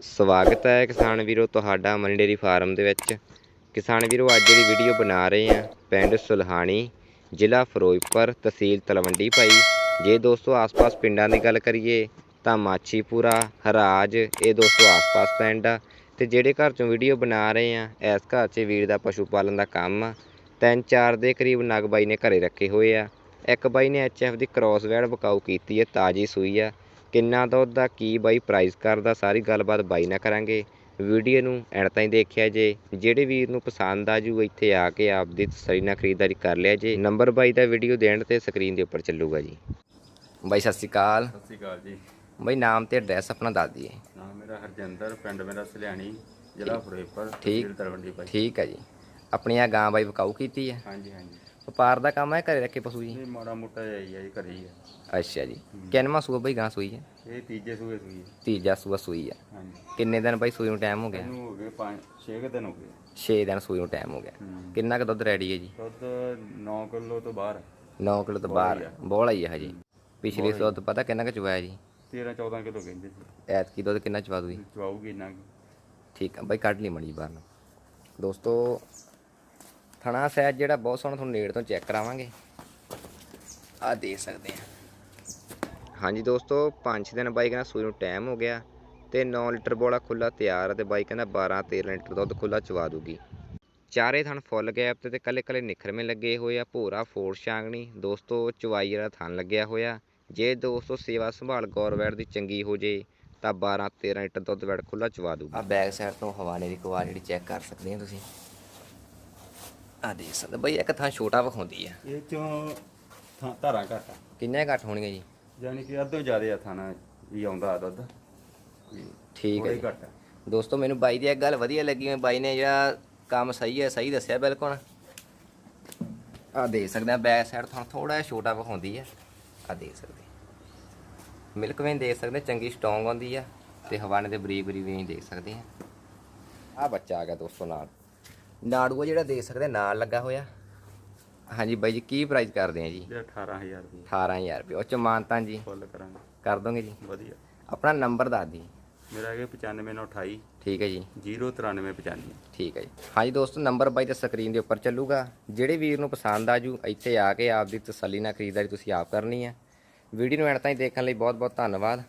ਸਵਾਗਤ ਹੈ ਕਿਸਾਨ ਵੀਰੋ ਤੁਹਾਡਾ ਮਨੀ ਡੇਰੀ ਫਾਰਮ ਦੇ ਵਿੱਚ। ਕਿਸਾਨ ਵੀਰੋ, ਅੱਜ ਜਿਹੜੀ ਵੀਡੀਓ ਬਣਾ ਰਹੇ ਆ ਪਿੰਡ ਸੁਲਹਾਣੀ, ਜ਼ਿਲ੍ਹਾ ਫਿਰੋਜ਼ਪੁਰ ਤਹਿਸੀਲ ਤਲਵੰਡੀ ਭਾਈ। ਜੇ ਦੋਸਤੋ ਆਸ-ਪਾਸ ਪਿੰਡਾਂ ਦੀ ਗੱਲ ਕਰੀਏ ਤਾਂ ਮਾਛੀਪੁਰਾ, ਹਰਾਜ, ਇਹ ਦੋਸਤੋ ਆਸ-ਪਾਸ ਪਿੰਡ ਆ। ਤੇ ਜਿਹੜੇ ਘਰ ਚੋਂ ਵੀਡੀਓ ਬਣਾ ਰਹੇ ਆ ਇਸ ਘਰ 'ਚ ਵੀਰ ਦਾ ਪਸ਼ੂ ਪਾਲਣ ਦਾ ਕੰਮ ਆ। ਤਿੰਨ ਚਾਰ ਦੇ ਕਰੀਬ ਨਗ ਬਾਈ ਨੇ ਘਰੇ ਰੱਖੇ ਹੋਏ ਆ। ਇੱਕ ਬਾਈ ਨੇ ਐਚਐਫ ਦੀ ਕ੍ਰਾਸ ਵੈੜ ਬਕਾਊ ਕੀਤੀ ਹੈ, ਤਾਜੀ ਸੂਈ ਆ। ਕਿੰਨਾ ਦੁੱਧ ਦਾ ਕੀ ਬਾਈ ਪ੍ਰਾਈਸ ਕਰਦਾ ਸਾਰੀ ਗੱਲਬਾਤ ਬਾਈ ਨਾਲ ਕਰਾਂਗੇ। ਵੀਡੀਓ ਨੂੰ ਐਂਡ ਤਾਈਂ ਦੇਖਿਆ ਜੇ। ਜਿਹੜੇ ਵੀਰ ਨੂੰ ਪਸੰਦ ਆ ਜੂ ਇੱਥੇ ਆ ਕੇ ਆਪਦੀ ਤਸੱਲੀ ਨਾਲ ਖਰੀਦਦਾਰੀ ਕਰ ਲਿਆ ਜੇ। ਨੰਬਰ ਬਾਈ ਦਾ ਵੀਡੀਓ ਦੇ ਐਂਡ ਤੇ ਸਕਰੀਨ ਦੇ ਉੱਪਰ ਚੱਲੂਗਾ ਜੀ। ਬਾਈ ਸਤਿ ਸ਼੍ਰੀ ਅਕਾਲ। ਸਤਿ ਸ਼੍ਰੀ ਅਕਾਲ ਜੀ। ਬਾਈ ਨਾਮ ਤੇ ਐਡਰੈਸ ਆਪਣਾ ਦੱਸ ਦਈਏ। ਨਾਮ ਮੇਰਾ ਹਰਜਿੰਦਰ ਪਿੰਡ ਮੇਰਾ ਸਲਿਆਣੀ ਜ਼ਿਲ੍ਹਾ ਫਿਰੋਜ਼ਪੁਰ ਠੀਕ। ਤਲਵੰਡੀ ਭਾਈ ਠੀਕ ਹੈ ਜੀ। ਆਪਣੀ ਆ ਗਾਂ ਬਾਈ ਬਕਾਊ ਕੀਤੀ ਹੈ ਹਾਂਜੀ ਹਾਂਜੀ। ਵਪਾਰ ਦਾ ਕੰਮ ਹੈ ਘਰੇ ਰੱਖੇ ਪਸ਼ੂ ਜੀ? ਇਹ ਮਾੜਾ ਮੋਟਾ ਜਿਹਾ ਹੀ ਜੀ ਘਰੇ ਹੀ ਆ ਅੱਛਾ ਜੀ। ਕਿੰਨਵਾਂ ਸੂਆ ਬਾਈ ਗਾਂ ਸੂਈ ਹੈ? ਇਹ ਤੀਜੇ ਸੂਏ ਸੂਈ ਹੈ। ਤੀਜਾ ਸੂਆ ਸੂਈ ਹੈ। ਹਾਂਜੀ। ਕਿੰਨੇ ਦਿਨ ਬਾਈ ਸੂਈ ਨੂੰ ਟਾਈਮ ਹੋ ਗਿਆ? ਇਹਨੂੰ ਹੋ ਗਏ 5 6 ਦਿਨ ਹੋ ਗਏ। 6 ਦਿਨ ਸੂਈ ਨੂੰ ਟਾਈਮ ਹੋ ਗਿਆ। ਹੂੰ। ਕਿੰਨਾ ਕੁ ਦੁੱਧ ਰੈਡੀ ਹੈ ਜੀ? ਦੁੱਧ 9 ਕਿਲੋ ਤੋਂ ਬਾਹਰ 9 ਕਿਲੋ ਤੋਂ ਬਾਹਰ। ਬੋਲਾ ਹੀ ਹੈ ਹਜੇ। ਪਿਛਲੇ ਸੌ ਤੋਂ ਪਤਾ ਕਿੰਨਾ ਕੁ ਚਵਾਇਆ ਜੀ? 13 14 ਕਿਲੋ ਕਹਿੰਦੇ ਸੀ। ਐਤਕੀ ਦੁੱਧ ਕਿੰਨਾ ਚਵਾ ਦੂਗੀ ਚਵਾਉਗੀ ਕੁ। ਠੀਕ ਆ ਬਾਈ ਕੱਢ ਲਈ ਮੜੀ ਬਾਹਰ ਨੂੰ। ਦੋਸਤੋ ਥਣਾ ਸੈਜ ਜਿਹੜਾ ਬਹੁਤ ਸੋਹਣਾ ਤੁਹਾਨੂੰ ਨੇੜ ਤੋਂ ਚੈੱਕ ਕਰਾਵਾਂਗੇ। ਆ ਦੇਖ ਸਕਦੇ ਆ। ਹਾਂਜੀ ਦੋਸਤੋ 5 ਦਿਨ ਬਾਈ ਕਹਿੰਦਾ ਸੂਈ ਨੂੰ ਟਾਈਮ ਹੋ ਗਿਆ ਤੇ 9 ਲੀਟਰ ਬੋਲਾ ਖੁੱਲਾ ਤਿਆਰ ਤੇ ਬਾਈ ਕਹਿੰਦਾ 12 13 ਲੀਟਰ ਦੁੱਧ ਖੁੱਲਾ ਚਵਾ ਦੂਗੀ। ਚਾਰੇ ਥਣ ਫੁੱਲ ਗੈਪ ਤੇ ਤੇ ਕੱਲੇ ਕੱਲੇ ਨਿਖਰਵੇਂ ਲੱਗੇ ਹੋਏ ਆ ਭੋਰਾ ਫੋੜ ਛਾਂਗਣੀ। ਦੋਸਤੋ ਚਵਾਈ ਵਾਲਾ ਥਣ ਲੱਗਿਆ ਹੋਇਆ। ਜੇ ਦੋਸਤੋ ਸੇਵਾ ਸੰਭਾਲ ਗੌਰਵੈਟ ਦੀ ਚੰਗੀ ਹੋ ਜੇ ਤਾਂ 12 13 ਲੀਟਰ ਦੁੱਧ ਵੈੜ ਖੁੱਲਾ ਚਵਾ ਦੂਗੀ। ਆ ਬੈਕ ਸਾਈਡ ਤੋਂ ਹਵਾਨੇ ਦੀ ਕੁਆਲਿਟੀ ਚੈੱਕ ਕਰ ਸਕਦੇ ਆ ਤੁਸੀਂ। ਆ ਦੇਖ ਸਕਦੇ ਬਈ ਇੱਕ ਥਾਂ ਛੋਟਾ ਵਿਖਾਉਂਦੀ ਆ। ਇਹ ਚੋਂ ਥਾਂ ਧਾਰਾਂ ਘੱਟ ਆ। ਕਿੰਨੇ ਘੱਟ ਹੋਣਗੇ ਜੀ? ਯਾਨੀ ਕਿ ਅੱਧੋਂ ਜ਼ਿਆਦਾ ਆ ਥਾਣਾ ਵੀ ਆਉਂਦਾ ਆ ਦੁੱਧ ਠੀਕ ਹੈ ਜੀ। ਹੀ ਘੱਟ ਆ। ਦੋਸਤੋ ਮੈਨੂੰ ਬਾਈ ਦੀ ਇੱਕ ਗੱਲ ਵਧੀਆ ਲੱਗੀ ਮੈਂ ਬਾਈ ਨੇ ਜਿਹੜਾ ਕੰਮ ਸਹੀ ਹੈ ਸਹੀ ਦੱਸਿਆ ਬਿਲਕੁਲ। ਆ ਦੇਖ ਸਕਦੇ ਆ ਬੈਕ ਸਾਈਡ ਤੋਂ ਥੋੜਾ ਜਿਹਾ ਛੋਟਾ ਵਿਖਾਉਂਦੀ ਆ। ਆ ਦੇਖ ਸਕਦੇ ਮਿਲਕ ਵੇਨ ਦੇਖ ਸਕਦੇ ਚੰਗੀ ਸਟਰੋਂਗ ਹੁੰਦੀ ਆ। ਤੇ ਹਵਾਨੇ ਦੇ ਬਰੀਕ ਬਰੀਕ ਵੇਨ ਦੇਖ ਸਕਦੇ ਆ। ਆ ਬੱਚਾ ਆ ਗਿਆ ਦੋਸਤੋ ਨਾਲ। ਨਾੜੂਆ ਜਿਹੜਾ ਦੇਖ ਸਕਦੇ ਨਾਲ ਲੱਗਾ ਹੋਇਆ। ਹਾਂਜੀ ਬਾਈ ਜੀ ਕੀ ਪ੍ਰਾਈਸ ਕਰਦੇ ਆ ਜੀ? ਇਹ 18000 ਰੁਪਏ 18000 ਰੁਪਏ। ਉਹ ਚ ਮਾਨਤਾਂ ਜੀ? ਫੁੱਲ ਕਰਾਂਗੇ। ਕਰ ਦੋਗੇ ਜੀ? ਵਧੀਆ। ਆਪਣਾ ਨੰਬਰ ਦੱਸ ਦੀ ਮੇਰਾ ਹੈਗਾ 95928 ਠੀਕ ਹੈ ਜੀ। 09395 ਠੀਕ ਹੈ ਜੀ। ਹਾਂਜੀ ਦੋਸਤੋ ਨੰਬਰ ਬਾਈ ਤੇ ਸਕਰੀਨ ਦੇ ਉੱਪਰ ਚੱਲੂਗਾ। ਜਿਹੜੇ ਵੀਰ ਨੂੰ ਪਸੰਦ ਆਜੂ ਇੱਥੇ ਆ ਕੇ ਆਪਦੀ ਤਸੱਲੀ ਨਾਲ ਖਰੀਦਦਾਰੀ ਤੁਸੀਂ ਆਪ ਕਰਨੀ ਹੈ ਵੀਡੀਓ ਨੂੰ ਐਂਡ ਤਾਈਂ ਦੇਖਣ ਲਈ ਬਹੁਤ ਬਹੁਤ ਧੰਨਵਾਦ।